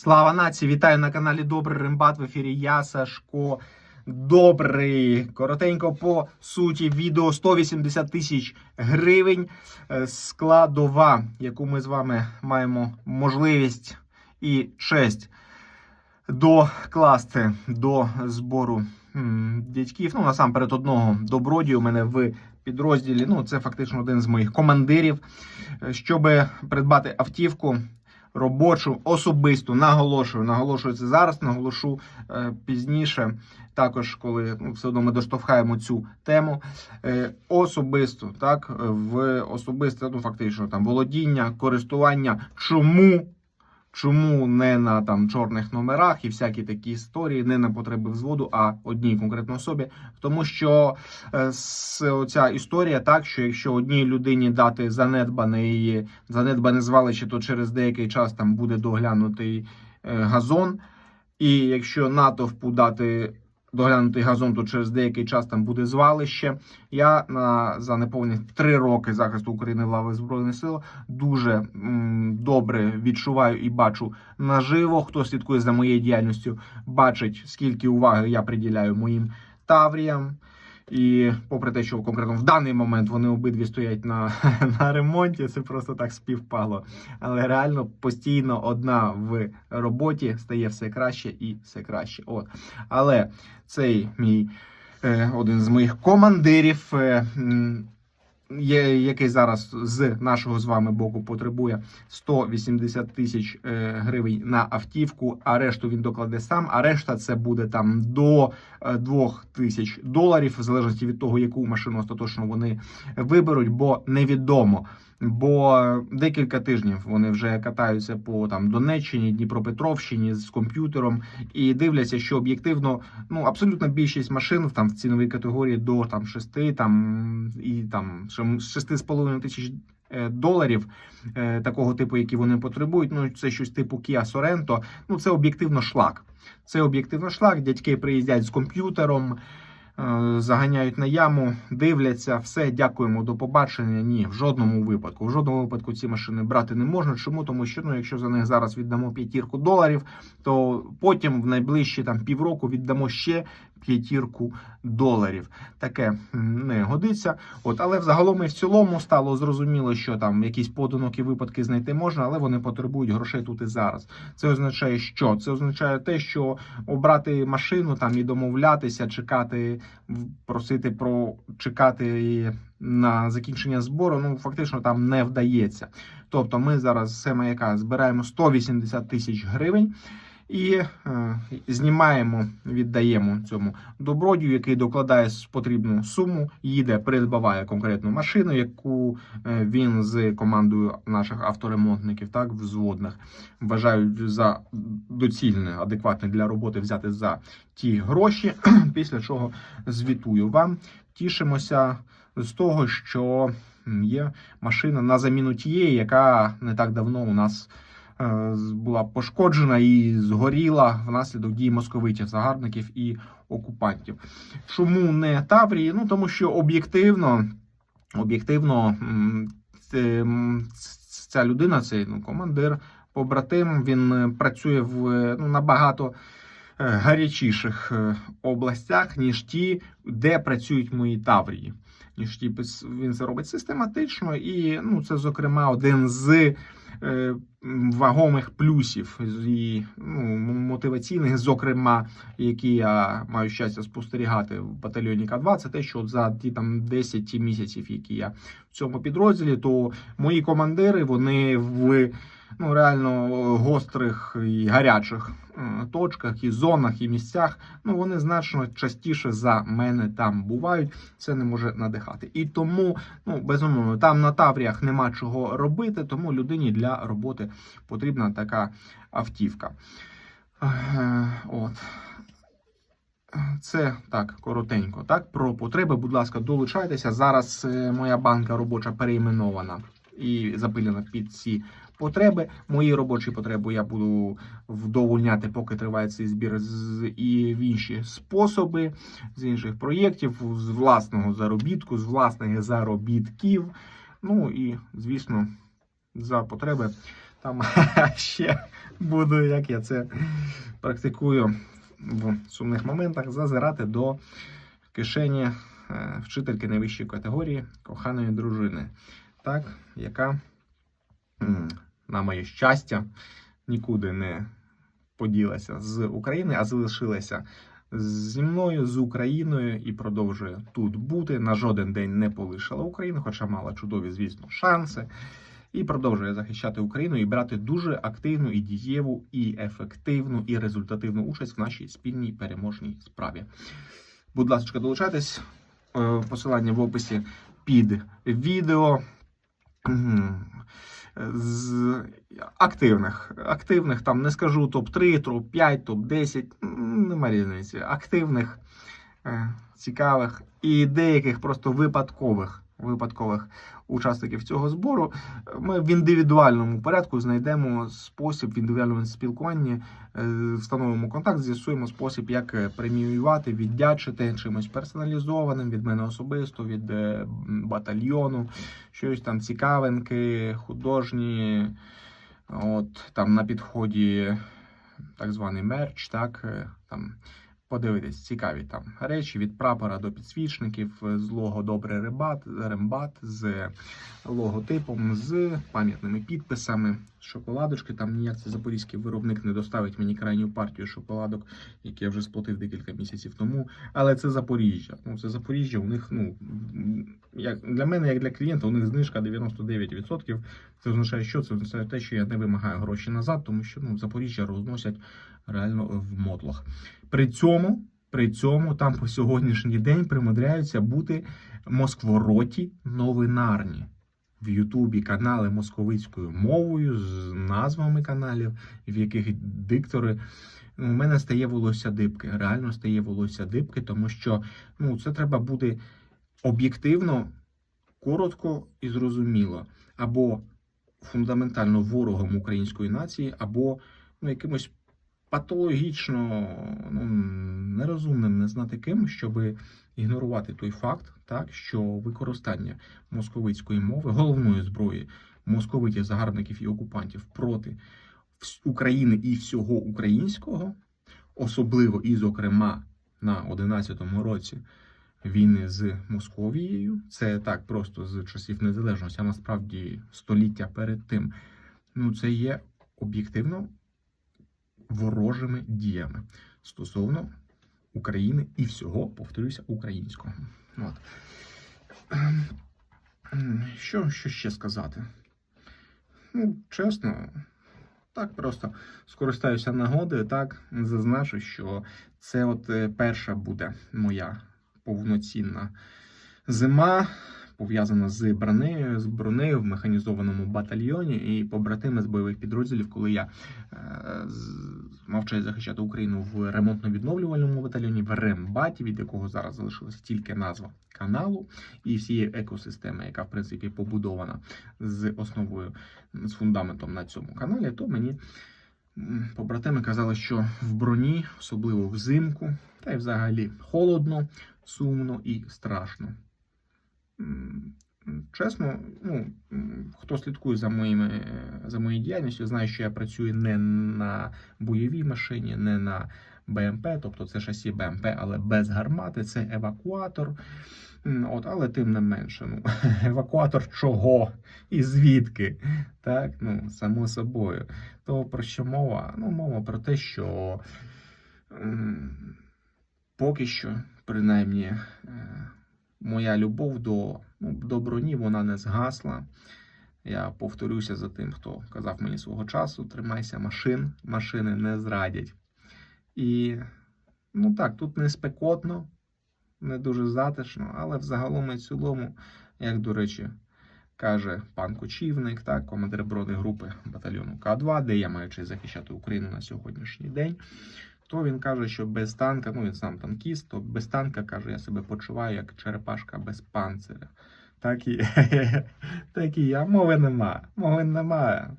Слава нації! Вітаю на каналі Добрий Рембат в ефірі. Я Сашко. Добрий. Коротенько по суті, відео 180 тисяч гривень. е, Складова, яку ми з вами маємо можливість і честь докласти до збору дядьків. Ну, насамперед, одного добродію у мене в підрозділі. Ну, це фактично один з моїх командирів. Щоб придбати автівку робочу, особисту, наголошую, наголошую це зараз, наголошу е, пізніше. Також, коли ну, все одно ми доштовхаємо цю тему. Е, особисто, так, в особисте, ну фактично там володіння, користування. Чому? Чому не на там чорних номерах і всякі такі історії, не на потреби взводу, а одній конкретно особі. Тому що е, ця історія так, що якщо одній людині дати занедбане занедбане звалище, то через деякий час там буде доглянутий е, газон. І якщо натовпу дати доглянутий газон, то через деякий час там буде звалище. Я на за неповні три роки захисту України лави збройних сил дуже м, добре відчуваю і бачу наживо. Хто слідкує за моєю діяльністю, бачить скільки уваги я приділяю моїм тавріям. І попри те, що конкретно в даний момент вони обидві стоять на, на ремонті, це просто так співпало. Але реально постійно одна в роботі стає все краще і все краще. От. Але цей мій е, один з моїх командирів, е, який зараз з нашого з вами боку потребує 180 тисяч е, гривень на автівку, а решту він докладе сам. А решта це буде там до е, 2 тисяч доларів, в залежності від того, яку машину остаточно вони виберуть, бо невідомо. Бо декілька тижнів вони вже катаються по там Донеччині, Дніпропетровщині з комп'ютером і дивляться, що об'єктивно ну абсолютно більшість машин там в ціновій категорії до там 6, там і там ще 6,5 тисяч е, доларів е, такого типу, які вони потребують. Ну це щось типу Kia Sorento. Ну це об'єктивно шлак. Це об'єктивно шлак. Дядьки приїздять з комп'ютером. Е, Заганяють на яму, дивляться, все, дякуємо, до побачення. Ні, в жодному випадку. В жодному випадку ці машини брати не можна. Чому? Тому що ну, якщо за них зараз віддамо п'ятірку доларів, то потім в найближчі там півроку віддамо ще п'ятірку доларів. Таке не годиться. От, але взагалом і в цілому стало зрозуміло, що там якісь поодинокі випадки знайти можна, але вони потребують грошей тут і зараз. Це означає, що це означає те, що обрати машину там і домовлятися, чекати, просити про чекати на закінчення збору. Ну фактично там не вдається. Тобто, ми зараз схема яка збираємо 180 тисяч гривень. І е, знімаємо, віддаємо цьому добродію, який докладає потрібну суму, їде, придбаває конкретну машину, яку е, він з командою наших авторемонтників, так взводних, вважають за доцільне, адекватне для роботи взяти за ті гроші. Після чого звітую вам. Тішимося з того, що є машина на заміну тієї, яка не так давно у нас була пошкоджена і згоріла внаслідок дій московитів, загарбників і окупантів. Чому не Таврії? Ну тому що об'єктивно, об'єктивно, ця людина, цей ну, командир, побратим, він е, працює в е, ну, набагато е, гарячіших е, областях, ніж ті, де працюють мої Таврії. Ніж ті, він це робить систематично, і ну, це, зокрема, один з е, вагомих плюсів і ну, мотиваційних, зокрема, які я маю щастя спостерігати в батальйоні К2, це те, що за ті там 10 місяців, які я в цьому підрозділі, то мої командири вони в ну реально гострих і гарячих е, точках і зонах і місцях. Ну вони значно частіше за мене там бувають. Це не може надихати. І тому, ну безумовно, там на Тавріях нема чого робити, тому людині для роботи потрібна така автівка. Е, От. Це так коротенько. Так, про потреби, будь ласка, долучайтеся. Зараз е, моя банка робоча переіменована і запилена під ці потреби. Мої робочі потреби я буду вдовольняти, поки триває цей збір з і в інші способи з інших проєктів, з власного заробітку, з власних заробітків. Ну і звісно, за потреби там ще буду, як я це практикую в сумних моментах, зазирати до кишені е, вчительки найвищої категорії коханої дружини, так, яка, на моє щастя, нікуди не поділася з України, а залишилася зі мною, з Україною і продовжує тут бути. На жоден день не полишила Україну, хоча мала чудові, звісно, шанси. І продовжує захищати Україну і брати дуже активну і дієву, і ефективну, і результативну участь в нашій спільній переможній справі. Будь ласка, долучайтесь. Е, Посилання в описі під відео. З активних. Активних там не скажу топ-3, топ-5, топ-10. Нема різниці. Активних, е, цікавих і деяких просто випадкових. Випадкових учасників цього збору ми в індивідуальному порядку знайдемо спосіб в індивідуальному спілкуванні, е, встановимо контакт, з'ясуємо спосіб, як е, преміювати, віддячити чимось персоналізованим від мене особисто, від е, батальйону, щось там цікавинки, художні. От там на підході так званий мерч, так там. Подивитись, цікаві там речі від прапора до підсвічників з лого Добрий рибат, рембат, з логотипом, з пам'ятними підписами, шоколадочки. Там ніяк це запорізький виробник не доставить мені крайню партію шоколадок, які я вже сплатив декілька місяців тому. Але це Запоріжжя. Ну це Запоріжжя. У них ну як для мене, як для клієнта, у них знижка 99%. Це означає, що це означає те, що я не вимагаю гроші назад, тому що ну Запоріжжя розносять реально в мотлах. При цьому, при цьому там по сьогоднішній день примудряються бути москвороті новинарні. В Ютубі канали московицькою мовою з назвами каналів, в яких диктори. Ну, У мене стає волосся дибки. Реально стає волосся дибки, тому що ну, це треба бути об'єктивно, коротко і зрозуміло. Або фундаментально ворогом української нації, або ну, якимось патологічно ну, нерозумним, не знати ким, щоб ігнорувати той факт, так, що використання московицької мови, головної зброї московитів, загарбників і окупантів проти України і всього українського, особливо і, зокрема, на 11-му році війни з Московією, це так просто з часів незалежності, а насправді століття перед тим. Ну, це є об'єктивно ворожими діями стосовно України і всього, повторюся, українського. От. Що, що ще сказати? Ну, чесно, так просто скористаюся нагодою, так зазначу, що це от е, перша буде моя повноцінна зима, пов'язана з бронею, з бронею в механізованому батальйоні і побратими з бойових підрозділів, коли я е, мав честь захищати Україну в ремонтно-відновлювальному батальйоні в Рембаті, від якого зараз залишилася тільки назва каналу і всієї екосистеми, яка в принципі побудована з основою з фундаментом на цьому каналі, то мені побратими казали, що в броні, особливо взимку, та й взагалі холодно, сумно і страшно. Чесно, ну хто слідкує за моїми за моєю діяльністю, знає, що я працюю не на бойовій машині, не на БМП, тобто це шасі БМП, але без гармати, це евакуатор. От, але тим не менше, ну, евакуатор чого і звідки? Так, ну, само собою. То про що мова? Ну, мова про те, що м, поки що, принаймні, е, моя любов до, ну, до броні вона не згасла. Я повторюся за тим, хто казав мені свого часу: тримайся машин, машини не зрадять. І ну так, тут не спекотно, не дуже затишно, але взагалом і цілому, як до речі, каже пан Кочівник, так, командир бронегрупи батальйону К2, де я маю честь захищати Україну на сьогоднішній день. То він каже, що без танка, ну він сам танкіст, то без танка каже, я себе почуваю як черепашка без панциря. Так і, так і я. Мови нема. Мови немає.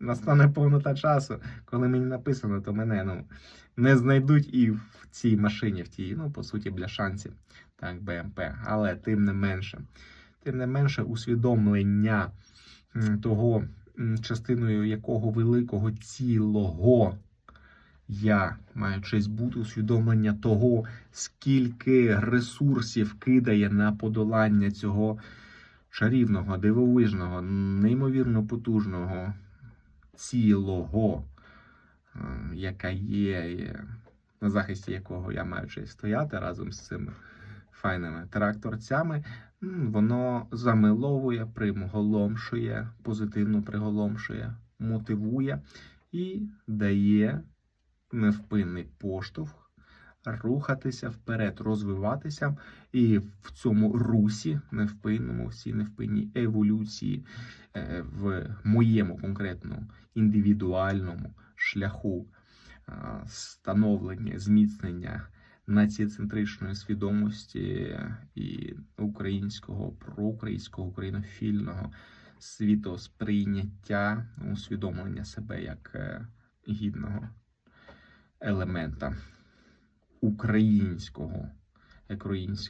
Настане повнота часу, коли мені написано, то мене ну, не знайдуть і в цій машині, в тій, ну, по суті, бляшанці, так, БМП. Але тим не менше, тим не менше, усвідомлення того, частиною якого великого цілого я маю честь бути усвідомлення того, скільки ресурсів кидає на подолання цього чарівного, дивовижного, неймовірно потужного цілого, е, яка є, на захисті якого я маю честь стояти разом з цими файними тракторцями, воно замиловує, приголомшує, позитивно приголомшує, мотивує і дає невпинний поштовх рухатися вперед, розвиватися, і в цьому русі невпинному, в цій невпинній еволюції, е, в моєму конкретно індивідуальному шляху е, становлення, зміцнення націоцентричної свідомості і українського, проукраїнського, українофільного світосприйняття, усвідомлення себе як е, гідного елемента українського,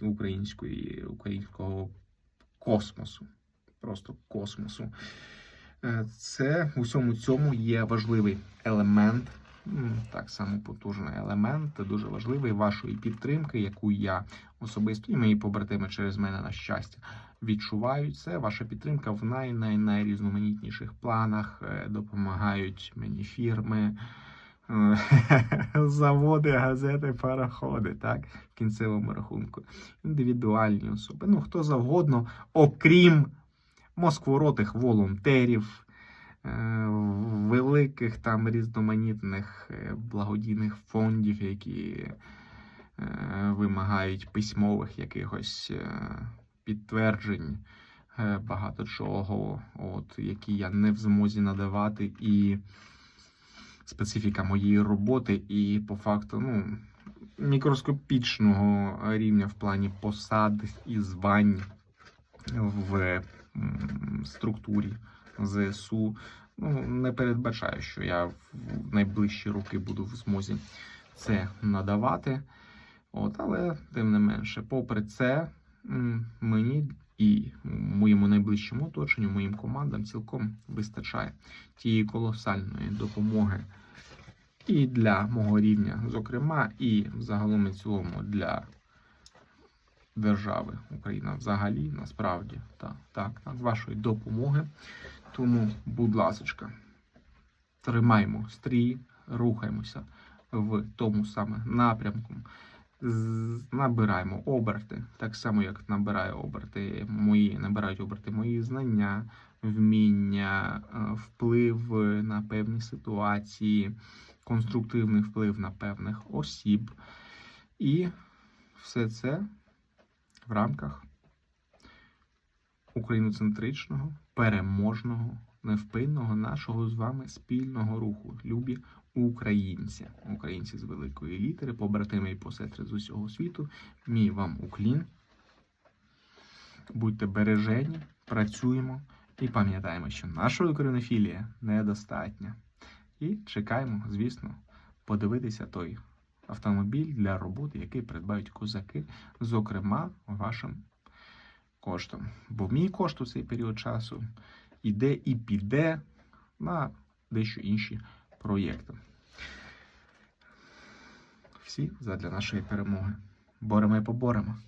української, українського космосу. Просто космосу. Е, Це у всьому цьому є важливий елемент, так само потужний елемент, дуже важливий вашої підтримки, яку я особисто і мої побратими через мене на щастя відчувають. Це ваша підтримка в най най найрізноманітніших планах. Е, Допомагають мені фірми, заводи, газети, пароходи, так, в кінцевому рахунку. Індивідуальні особи. Ну, хто завгодно, окрім москворотих волонтерів, е, великих там різноманітних е, благодійних фондів, які е, вимагають письмових якихось підтверджень багато чого, от, які я не в змозі надавати, і специфіка моєї роботи, і по факту, ну. Мікроскопічного рівня в плані посад і звань в структурі ЗСУ ну, не передбачаю, що я в найближчі роки буду в змозі це надавати. От, але тим не менше, попри це, мені і моєму найближчому оточенню, моїм командам цілком вистачає тієї колосальної допомоги і для мого рівня, зокрема, і загалом і цілому для держави Україна взагалі, насправді, так, так, так, вашої допомоги. Тому, будь ласочка, тримаймо стрій, рухаємося в тому саме напрямку. Набираємо оберти, так само, як набирає оберти мої, набирають оберти мої знання, вміння, е, вплив на певні ситуації, конструктивний вплив на певних осіб. І все це в рамках україноцентричного, переможного, невпинного нашого з вами спільного руху. Любі українці, українці з великої літери, побратими і посестри з усього світу. Мій вам уклін. Будьте бережені, працюємо і пам'ятаємо, що нашої українофілія недостатня. І чекаємо, звісно, подивитися той автомобіль для роботи, який придбають козаки, зокрема вашим коштом. Бо мій кошт у цей період часу іде і піде на дещо інші проєкти. Всі задля нашої перемоги. Боремо і поборемо.